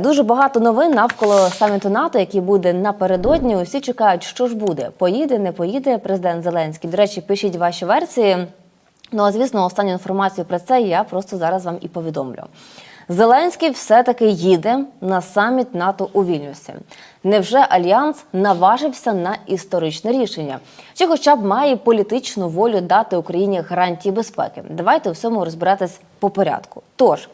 Дуже багато новин навколо саміту НАТО, який буде напередодні. Усі чекають, що ж буде. Поїде, не поїде президент Зеленський. До речі, пишіть ваші версії. Ну а звісно, останню інформацію про це я просто зараз вам і повідомлю. Зеленський все-таки їде на саміт НАТО у Вільнюсі. Невже альянс наважився на історичне рішення? Чи хоча б має політичну волю дати Україні гарантії безпеки? Давайте у всьому розбиратись по порядку. Тож.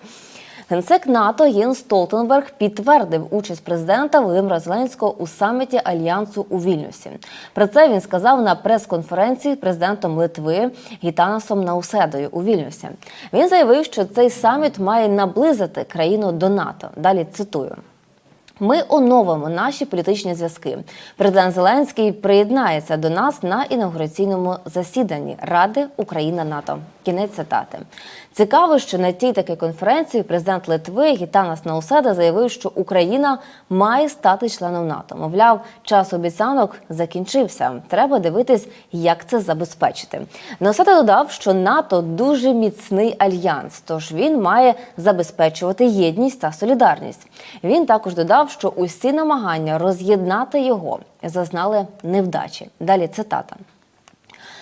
Генсек НАТО Єн Столтенберг підтвердив участь президента Володимира Зеленського у саміті альянсу у Вільнюсі. Про це він сказав на прес-конференції з президентом Литви Гітанасом Науседою у Вільнюсі. Він заявив, що цей саміт має наблизити країну до НАТО. Далі цитую. Ми оновимо наші політичні зв'язки. Президент Зеленський приєднається до нас на інаугураційному засіданні Ради Україна НАТО. Кінець цитати. Цікаво, що на тій такій конференції президент Литви Гітанас Науседа заявив, що Україна має стати членом НАТО. Мовляв, час обіцянок закінчився. Треба дивитись, як це забезпечити. Науседа додав, що НАТО дуже міцний альянс, тож він має забезпечувати єдність та солідарність. Він також додав, що усі намагання роз'єднати його зазнали невдачі. Далі цитата.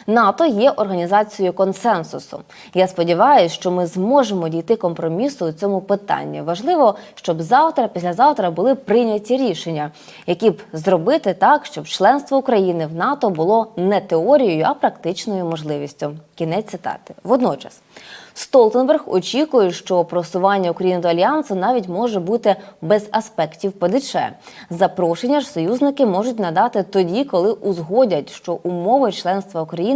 НАТО є організацією консенсусу. Я сподіваюся, що ми зможемо дійти компромісу у цьому питанні. Важливо, щоб завтра, післязавтра були прийняті рішення, які б зробити так, щоб членство України в НАТО було не теорією, а практичною можливістю. Кінець цитати. Водночас. Столтенберг очікує, що просування України до альянсу навіть може бути без аспектів ПДЧ. Запрошення ж союзники можуть надати тоді, коли узгодять, що умови членства України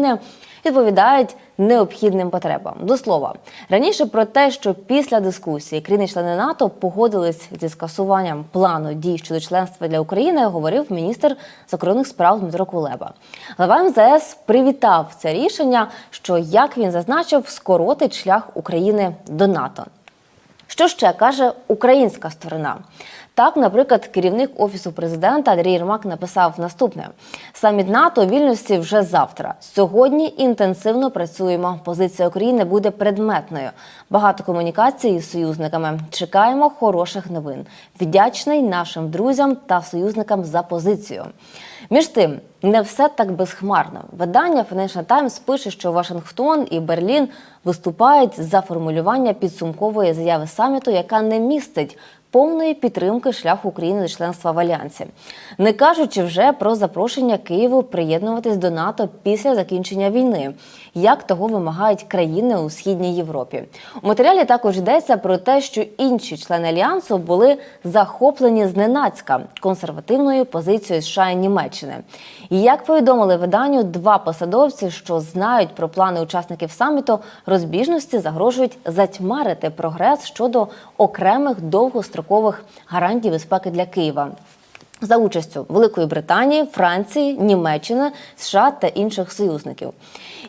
відповідають необхідним потребам. До слова, раніше про те, що після дискусії країни-члени НАТО погодились зі скасуванням плану дій щодо членства для України, говорив міністр закордонних справ Дмитро Кулеба. Глава МЗС привітав це рішення, що як він зазначив, скоротить шлях України до НАТО. Що ще каже українська сторона? Так, наприклад, керівник офісу президента Андрій Єрмак написав наступне: саміт НАТО у Вільнюсі вже завтра. Сьогодні інтенсивно працюємо. Позиція України буде предметною. Багато комунікацій з союзниками. Чекаємо хороших новин. Вдячний нашим друзям та союзникам за позицію. Між тим, не все так безхмарно. Видання Financial Times пише, що Вашингтон і Берлін виступають за формулювання підсумкової заяви саміту, яка не містить повної підтримки шляху України до членства в альянсі, не кажучи вже про запрошення Києву приєднуватись до НАТО після закінчення війни, як того вимагають країни у східній Європі. У матеріалі також йдеться про те, що інші члени альянсу були захоплені зненацька консервативною позицією США і Німеччини. І як повідомили виданню, два посадовці, що знають про плани учасників саміту, розбіжності загрожують затьмарити прогрес щодо окремих довгострокових гарантій безпеки для Києва. За участю Великої Британії, Франції, Німеччини, США та інших союзників,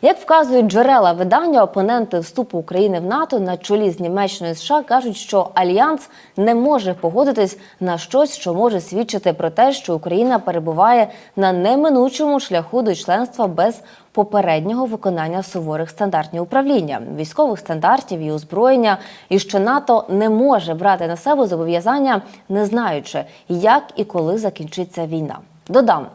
як вказують джерела видання, опоненти вступу України в НАТО на чолі з Німеччиною США кажуть, що альянс не може погодитись на щось, що може свідчити про те, що Україна перебуває на неминучому шляху до членства без попереднього виконання суворих стандартів управління, військових стандартів і озброєння, і що НАТО не може брати на себе зобов'язання, не знаючи, як і коли закінчиться війна. Додам.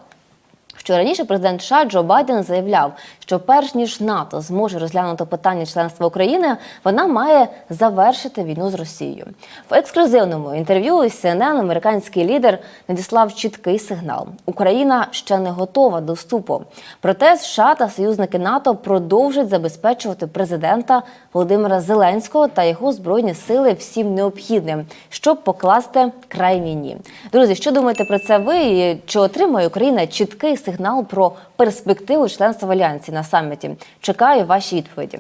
Що раніше президент США Джо Байден заявляв, що перш ніж НАТО зможе розглянути питання членства України, вона має завершити війну з Росією. В ексклюзивному інтерв'ю CNN американський лідер надіслав чіткий сигнал: Україна ще не готова до вступу. Проте США та союзники НАТО продовжать забезпечувати президента Володимира Зеленського та його збройні сили всім необхідним, щоб покласти край війні. Друзі, що думаєте про це? Ви чи отримає Україна чіткий сигнал про перспективу членства в альянсі на саміті? Чекаю ваші відповіді.